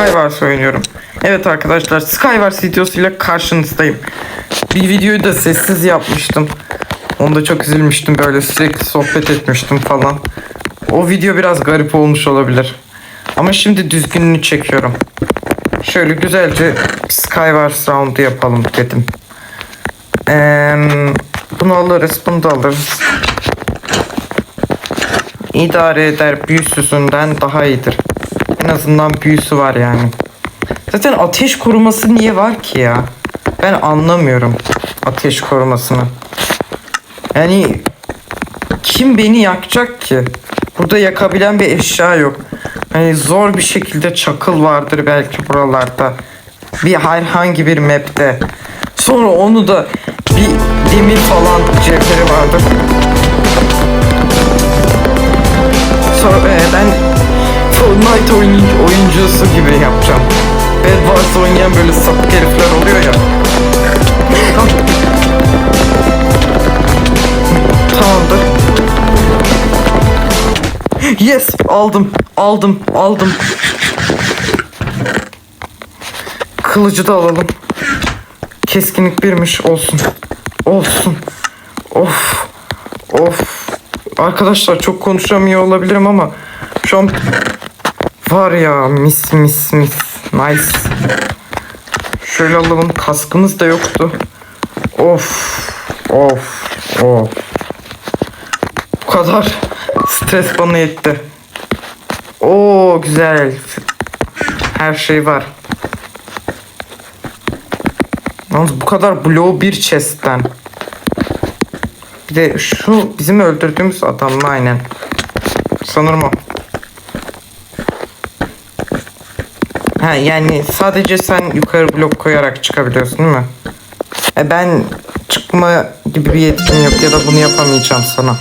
Skywars oynuyorum. Evet arkadaşlar Skywars videosuyla karşınızdayım. Bir videoyu da sessiz yapmıştım. Onda çok üzülmüştüm böyle sürekli sohbet etmiştim falan. O video biraz garip olmuş olabilir. Ama şimdi düzgününü çekiyorum. Şöyle güzelce Skywars roundu yapalım dedim. Ee, bunu alırız, bunu da alırız. İdare eder büyüsüzünden daha iyidir. En azından büyüsü var yani. Zaten ateş koruması niye var ki ya? Ben anlamıyorum ateş korumasını. Yani kim beni yakacak ki? Burada yakabilen bir eşya yok. Hani zor bir şekilde çakıl vardır belki buralarda. Bir herhangi bir map'te. Sonra onu da bir demir falan cevheri vardır. Sonra e, ben Fortnite oyuncu, oyuncusu gibi yapacağım. Bed Wars oynayan böyle sapık herifler oluyor ya. Tamamdır. Yes aldım aldım aldım. Kılıcı da alalım. Keskinlik birmiş olsun. Olsun. Of. Of. Arkadaşlar çok konuşamıyor olabilirim ama şu an var ya mis mis mis. Nice. Şöyle alalım. Kaskımız da yoktu. Of. Of. Of. Bu kadar stres bana yetti. Oo güzel. Her şey var. Yalnız bu kadar blow bir chest'ten. Bir de şu bizim öldürdüğümüz adamla aynen. Sanırım o. Ha yani sadece sen yukarı blok koyarak çıkabiliyorsun değil mi? E ben çıkma gibi bir yetkim yok ya da bunu yapamayacağım sana.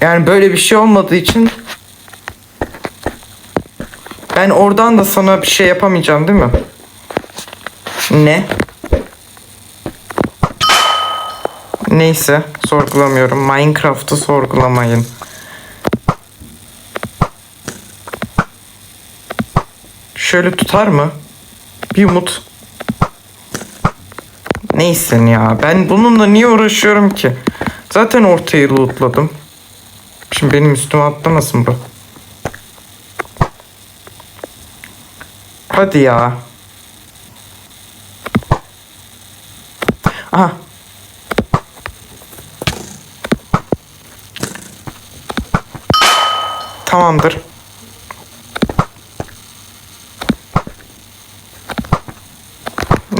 Yani böyle bir şey olmadığı için ben oradan da sana bir şey yapamayacağım değil mi? Ne? Neyse sorgulamıyorum. Minecraft'ı sorgulamayın. Şöyle tutar mı? Bir umut. Neyse ya ben bununla niye uğraşıyorum ki? Zaten ortayı lootladım. Şimdi benim üstüme atlamasın bu. Hadi ya. Aha Tamamdır.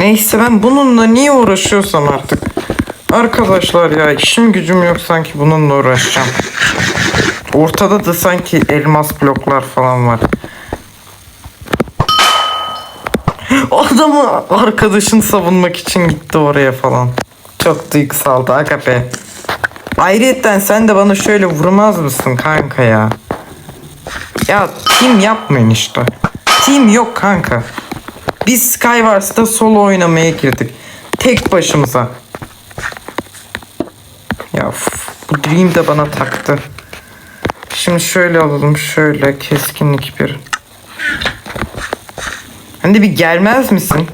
Neyse ben bununla niye uğraşıyorsam artık. Arkadaşlar ya işim gücüm yok sanki bununla uğraşacağım. Ortada da sanki elmas bloklar falan var. Adamı arkadaşını savunmak için gitti oraya falan. Çok duygusaldı aga be. Ayrıyetten sen de bana şöyle vurmaz mısın kanka ya? Ya team yapmayın işte. Team yok kanka. Biz Skywars'ta solo oynamaya girdik. Tek başımıza. Ya uf, bu Dream de bana taktı. Şimdi şöyle alalım. Şöyle keskinlik bir. Hani bir gelmez misin?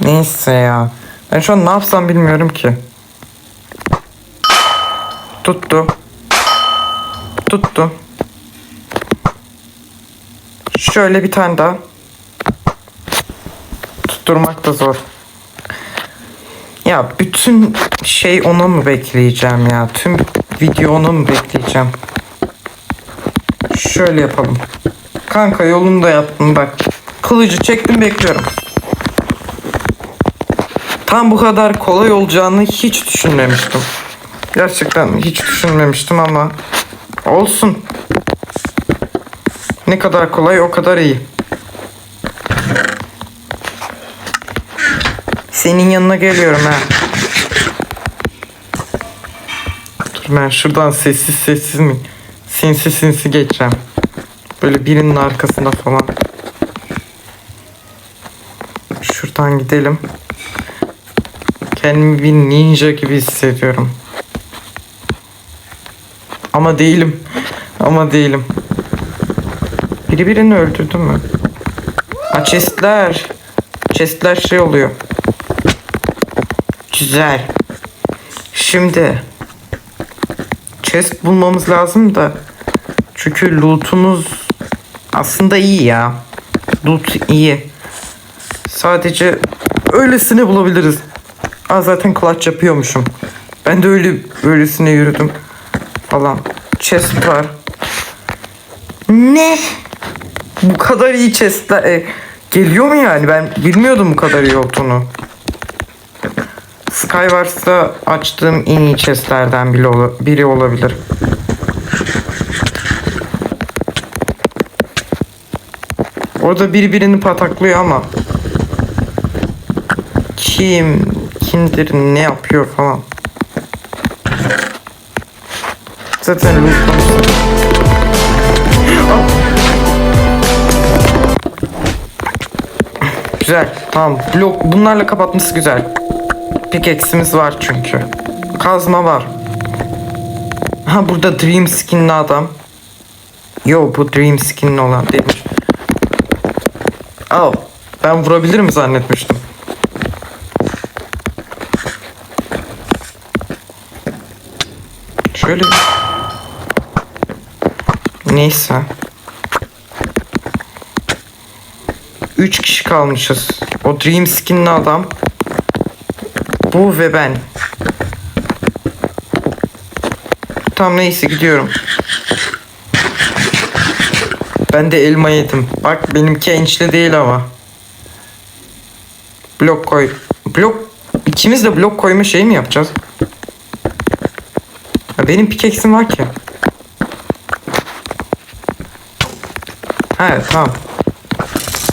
Neyse ya. Ben şu an ne yapsam bilmiyorum ki. Tuttu. Tuttu. Şöyle bir tane daha. Tutturmak da zor. Ya bütün şey ona mı bekleyeceğim ya? Tüm video ona mı bekleyeceğim? Şöyle yapalım. Kanka yolunu da yaptım bak. Kılıcı çektim bekliyorum. Tam bu kadar kolay olacağını hiç düşünmemiştim. Gerçekten hiç düşünmemiştim ama olsun. Ne kadar kolay o kadar iyi. Senin yanına geliyorum ha. Dur ben şuradan sessiz sessiz mi? Sinsi sinsi geçeceğim. Böyle birinin arkasında falan. Şuradan gidelim. Kendimi bir ninja gibi hissediyorum. Ama değilim. Ama değilim. Biri birini öldürdü mü? Ha chestler. Chestler şey oluyor. Güzel. Şimdi chest bulmamız lazım da çünkü lootumuz aslında iyi ya. Loot iyi. Sadece öylesine bulabiliriz. Aa zaten clutch yapıyormuşum. Ben de öyle öylesine yürüdüm falan. Chest var. Ne? Bu kadar iyi chestler e, geliyor mu yani? Ben bilmiyordum bu kadar iyi olduğunu. Skywars'ta açtığım en iyi chestlerden biri, ola- biri olabilir. Orada biri birini pataklıyor ama kim kimdir ne yapıyor falan. Zaten lootlamışlar. Güzel. Tamam. Blok bunlarla kapatması güzel. Pickaxe'imiz var çünkü. Kazma var. Ha burada Dream Skin'li adam. Yo bu Dream Skin'li olan değilmiş. Oh, ben vurabilirim zannetmiştim. Şöyle. Neyse. Üç kişi kalmışız. O Dream Skin'li adam. Bu ve ben. Tam neyse gidiyorum. Ben de elma yedim. Bak benimki ençli değil ama. Blok koy. Blok. İkimiz de blok koyma şey mi yapacağız? Ha, benim pickaxe'im var ki. Ha tamam.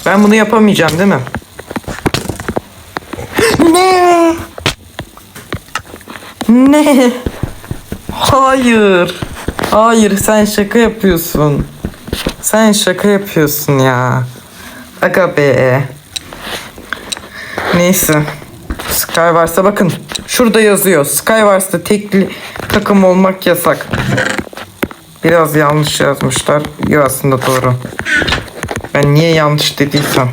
Ben bunu yapamayacağım değil mi? ne? Ne? Hayır. Hayır sen şaka yapıyorsun. Sen şaka yapıyorsun ya. Aga be. Neyse. Skywars'a bakın. Şurada yazıyor. Skywars'ta tekli takım olmak yasak. Biraz yanlış yazmışlar. Yok aslında doğru. Ben niye yanlış dediysem.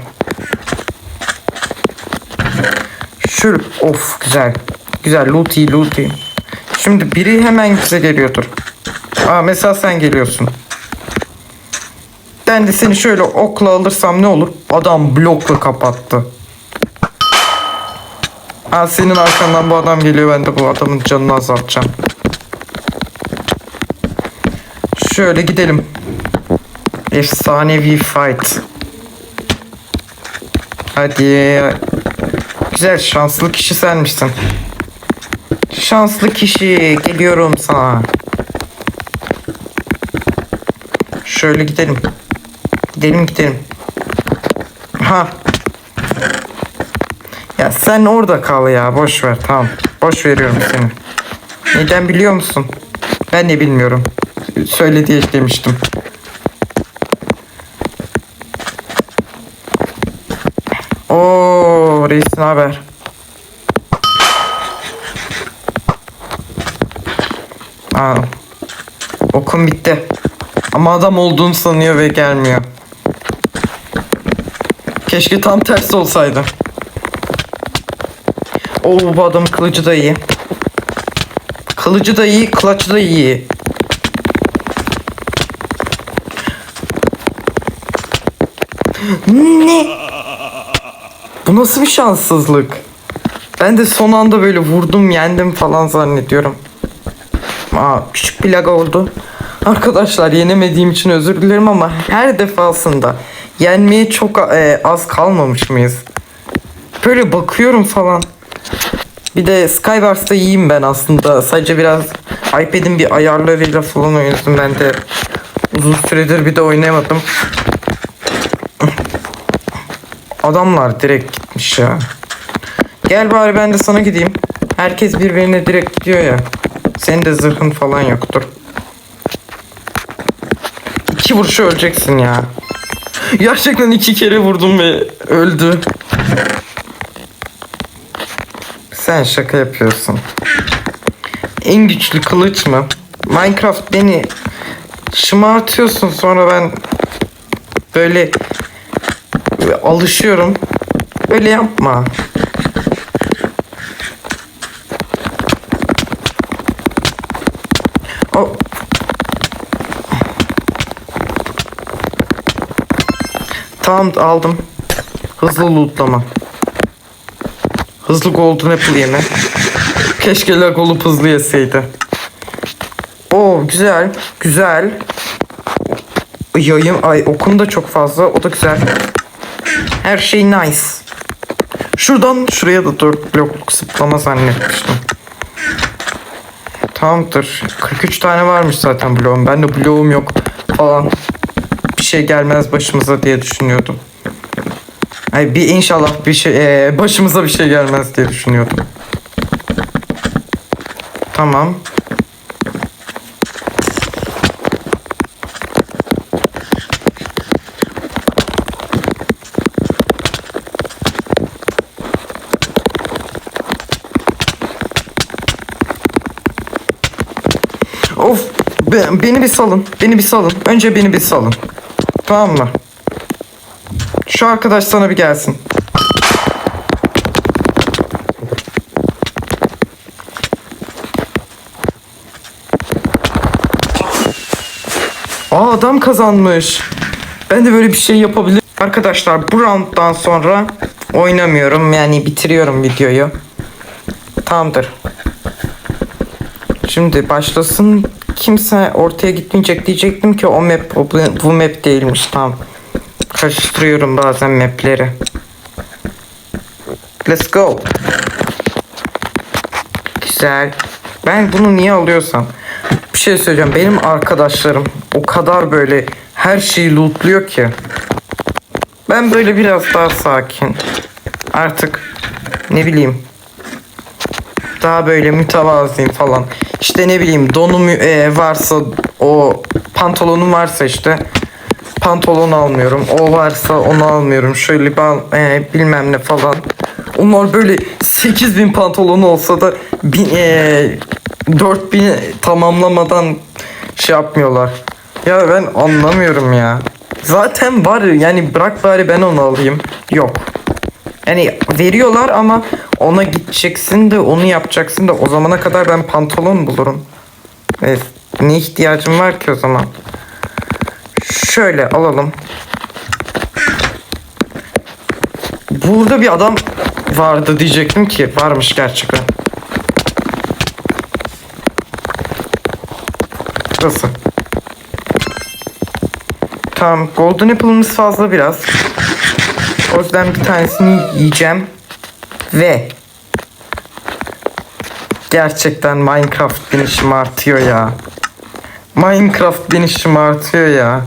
Şu of güzel. Güzel loot iyi loot iyi. Şimdi biri hemen bize geliyordur. Aa mesela sen geliyorsun. Ben de seni şöyle okla alırsam ne olur? Adam blokla kapattı. Aa senin arkandan bu adam geliyor ben de bu adamın canını azaltacağım. Şöyle gidelim. Efsanevi fight. Hadi. Güzel şanslı kişi senmişsin. Şanslı kişi geliyorum sana. Şöyle gidelim. Gidelim gidelim. Ha. Ya sen orada kal ya boş ver tamam. Boş veriyorum seni. Neden biliyor musun? Ben de bilmiyorum. Söyle diye demiştim. Oo reis haber? Aa, okum bitti. Ama adam olduğunu sanıyor ve gelmiyor. Keşke tam tersi olsaydı. Oo bu adam kılıcı da iyi. Kılıcı da iyi, kılıcı da iyi. Ne? Bu nasıl bir şanssızlık? Ben de son anda böyle vurdum yendim falan zannediyorum. Aa, küçük bir lag oldu. Arkadaşlar yenemediğim için özür dilerim ama her defasında yenmeye çok e, az kalmamış mıyız? Böyle bakıyorum falan. Bir de Skywars'ta iyiyim ben aslında. Sadece biraz iPad'in bir ayarlarıyla falan oynadım. Ben de uzun süredir bir de oynayamadım. Adamlar direkt gitmiş ya. Gel bari ben de sana gideyim. Herkes birbirine direkt gidiyor ya. Senin de zırhın falan yoktur. İki vuruşa öleceksin ya. Gerçekten iki kere vurdum ve öldü. Sen şaka yapıyorsun. En güçlü kılıç mı? Minecraft beni şımartıyorsun sonra ben böyle alışıyorum. Öyle yapma. O Tamam aldım. Hızlı lootlama. Hızlı golden apple yeme. Keşke lag olup hızlı yeseydi. Oo güzel. Güzel. Yayım ay okum da çok fazla. O da güzel. Her şey nice. Şuradan şuraya da 4 blokluk zıplama zannetmiştim. Tamamdır. 43 tane varmış zaten bloğum. Ben de bloğum yok falan. Bir şey gelmez başımıza diye düşünüyordum. Ay bir inşallah bir şey eee, başımıza bir şey gelmez diye düşünüyordum. Tamam. Of be- beni bir salın. Beni bir salın. Önce beni bir salın. Tamam mı? Şu arkadaş sana bir gelsin. Aa adam kazanmış. Ben de böyle bir şey yapabilirim. Arkadaşlar bu rounddan sonra oynamıyorum. Yani bitiriyorum videoyu. Tamamdır. Şimdi başlasın. Kimse ortaya gitmeyecek diyecektim ki o map o bu, map değilmiş tamam. Karıştırıyorum bazen mapleri. Let's go. Güzel. Ben bunu niye alıyorsam bir şey söyleyeceğim. Benim arkadaşlarım o kadar böyle her şeyi lootluyor ki. Ben böyle biraz daha sakin. Artık ne bileyim daha böyle mütevazıyım falan. İşte ne bileyim donum e, varsa o pantolonum varsa işte pantolon almıyorum. O varsa onu almıyorum. Şöyle ben e, bilmem ne falan. Onlar böyle 8000 pantolon olsa da bin, e, 4000 tamamlamadan şey yapmıyorlar. Ya ben anlamıyorum ya. Zaten var yani bırak bari ben onu alayım. Yok. Yani veriyorlar ama ona gideceksin de onu yapacaksın da o zamana kadar ben pantolon bulurum. Evet. Ne ihtiyacım var ki o zaman? Şöyle alalım. Burada bir adam vardı diyecektim ki varmış gerçekten. Burası. Tamam golden apple'ımız fazla biraz. O yüzden bir tanesini yiyeceğim. Ve gerçekten Minecraft beni şımartıyor ya. Minecraft beni şımartıyor ya.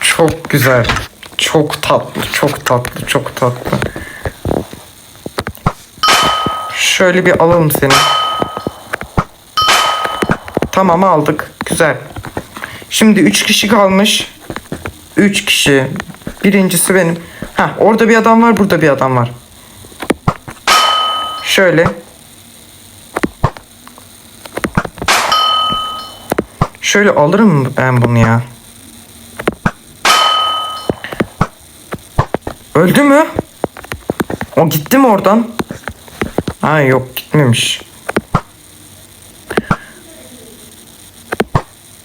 Çok güzel. Çok tatlı, çok tatlı, çok tatlı. Şöyle bir alalım seni. Tamam aldık. Güzel. Şimdi 3 kişi kalmış. 3 kişi. Birincisi benim. Ha orada bir adam var, burada bir adam var. Şöyle. Şöyle alırım ben bunu ya. Öldü mü? O gitti mi oradan? Ha yok gitmemiş.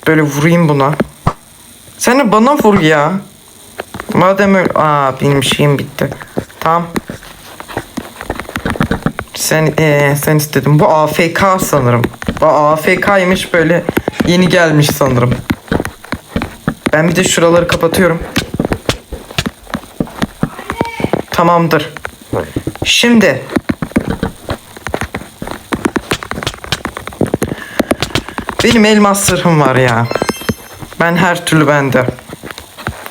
Böyle vurayım buna. Sen de bana vur ya. Madem öyle... Aa benim şeyim bitti. Tamam. Sen ee, sen istedin. Bu AFK sanırım. Bu AFK'ymış böyle yeni gelmiş sanırım. Ben bir de şuraları kapatıyorum. Tamamdır. Şimdi benim elmas sırrım var ya. Ben her türlü bende.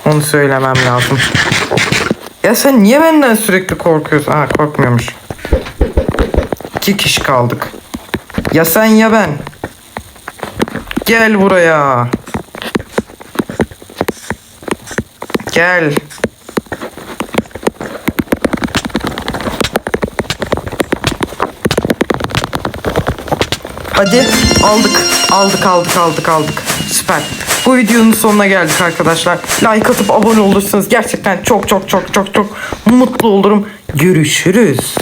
Onu söylemem lazım. Ya sen niye benden sürekli korkuyorsun? Ha korkmuyormuş. İki kişi kaldık. Ya sen ya ben. Gel buraya. Gel. Hadi aldık. Aldık aldık aldık aldık. Süper. Bu videonun sonuna geldik arkadaşlar. Like atıp abone olursanız gerçekten çok çok çok çok çok mutlu olurum. Görüşürüz.